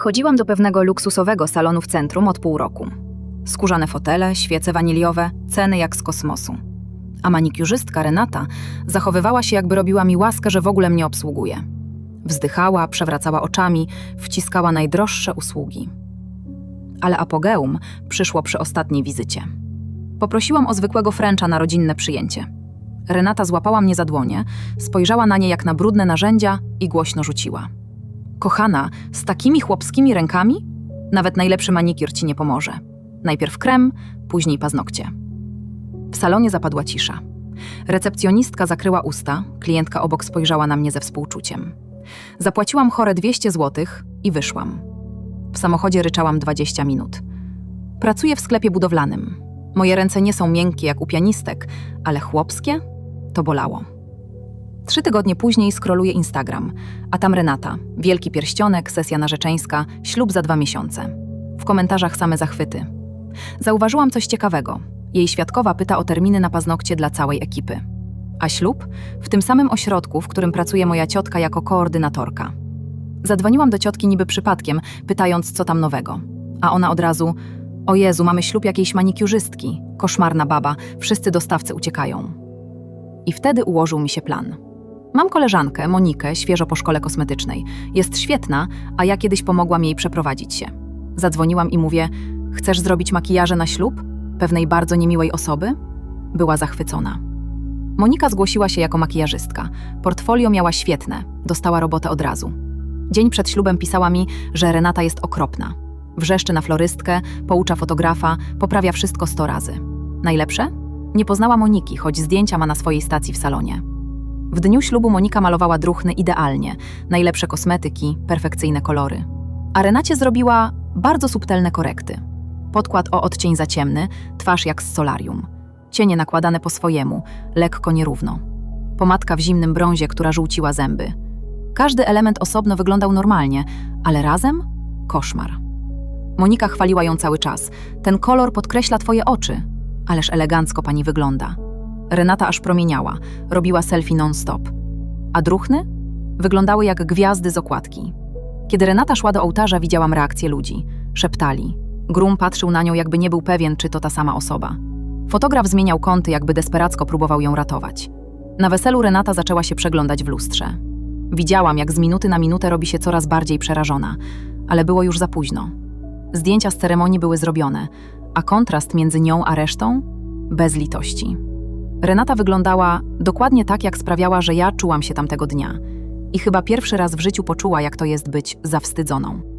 Chodziłam do pewnego luksusowego salonu w centrum od pół roku. Skórzane fotele, świece waniliowe, ceny jak z kosmosu. A manikiurzystka Renata zachowywała się, jakby robiła mi łaskę, że w ogóle mnie obsługuje. Wzdychała, przewracała oczami, wciskała najdroższe usługi. Ale apogeum przyszło przy ostatniej wizycie. Poprosiłam o zwykłego fręcza na rodzinne przyjęcie. Renata złapała mnie za dłonie, spojrzała na nie jak na brudne narzędzia i głośno rzuciła. Kochana, z takimi chłopskimi rękami? Nawet najlepszy manikiur ci nie pomoże. Najpierw krem, później paznokcie. W salonie zapadła cisza. Recepcjonistka zakryła usta, klientka obok spojrzała na mnie ze współczuciem. Zapłaciłam chore 200 zł i wyszłam. W samochodzie ryczałam 20 minut. Pracuję w sklepie budowlanym. Moje ręce nie są miękkie jak u pianistek, ale chłopskie to bolało. Trzy tygodnie później skroluję Instagram, a tam Renata, wielki pierścionek, sesja narzeczeńska, ślub za dwa miesiące. W komentarzach same zachwyty. Zauważyłam coś ciekawego. Jej świadkowa pyta o terminy na paznokcie dla całej ekipy. A ślub? W tym samym ośrodku, w którym pracuje moja ciotka jako koordynatorka. Zadzwoniłam do ciotki niby przypadkiem, pytając, co tam nowego. A ona od razu: O Jezu, mamy ślub jakiejś manikiurzystki. Koszmarna baba, wszyscy dostawcy uciekają. I wtedy ułożył mi się plan. Mam koleżankę, Monikę, świeżo po szkole kosmetycznej. Jest świetna, a ja kiedyś pomogłam jej przeprowadzić się. Zadzwoniłam i mówię: Chcesz zrobić makijaże na ślub? Pewnej bardzo niemiłej osoby? Była zachwycona. Monika zgłosiła się jako makijażystka. Portfolio miała świetne, dostała robotę od razu. Dzień przed ślubem pisała mi, że Renata jest okropna. Wrzeszczy na florystkę, poucza fotografa, poprawia wszystko sto razy. Najlepsze? Nie poznała Moniki, choć zdjęcia ma na swojej stacji w salonie. W dniu ślubu Monika malowała druchny idealnie, najlepsze kosmetyki, perfekcyjne kolory. A Renacie zrobiła bardzo subtelne korekty. Podkład o odcień za ciemny, twarz jak z solarium. Cienie nakładane po swojemu, lekko nierówno. Pomadka w zimnym brązie, która żółciła zęby. Każdy element osobno wyglądał normalnie, ale razem koszmar. Monika chwaliła ją cały czas. Ten kolor podkreśla twoje oczy. Ależ elegancko pani wygląda. Renata aż promieniała, robiła selfie non-stop. A druchny? Wyglądały jak gwiazdy z okładki. Kiedy Renata szła do ołtarza, widziałam reakcję ludzi. Szeptali. Grum patrzył na nią, jakby nie był pewien, czy to ta sama osoba. Fotograf zmieniał kąty, jakby desperacko próbował ją ratować. Na weselu Renata zaczęła się przeglądać w lustrze. Widziałam, jak z minuty na minutę robi się coraz bardziej przerażona, ale było już za późno. Zdjęcia z ceremonii były zrobione, a kontrast między nią a resztą bez litości. Renata wyglądała dokładnie tak, jak sprawiała, że ja czułam się tamtego dnia. I chyba pierwszy raz w życiu poczuła, jak to jest być zawstydzoną.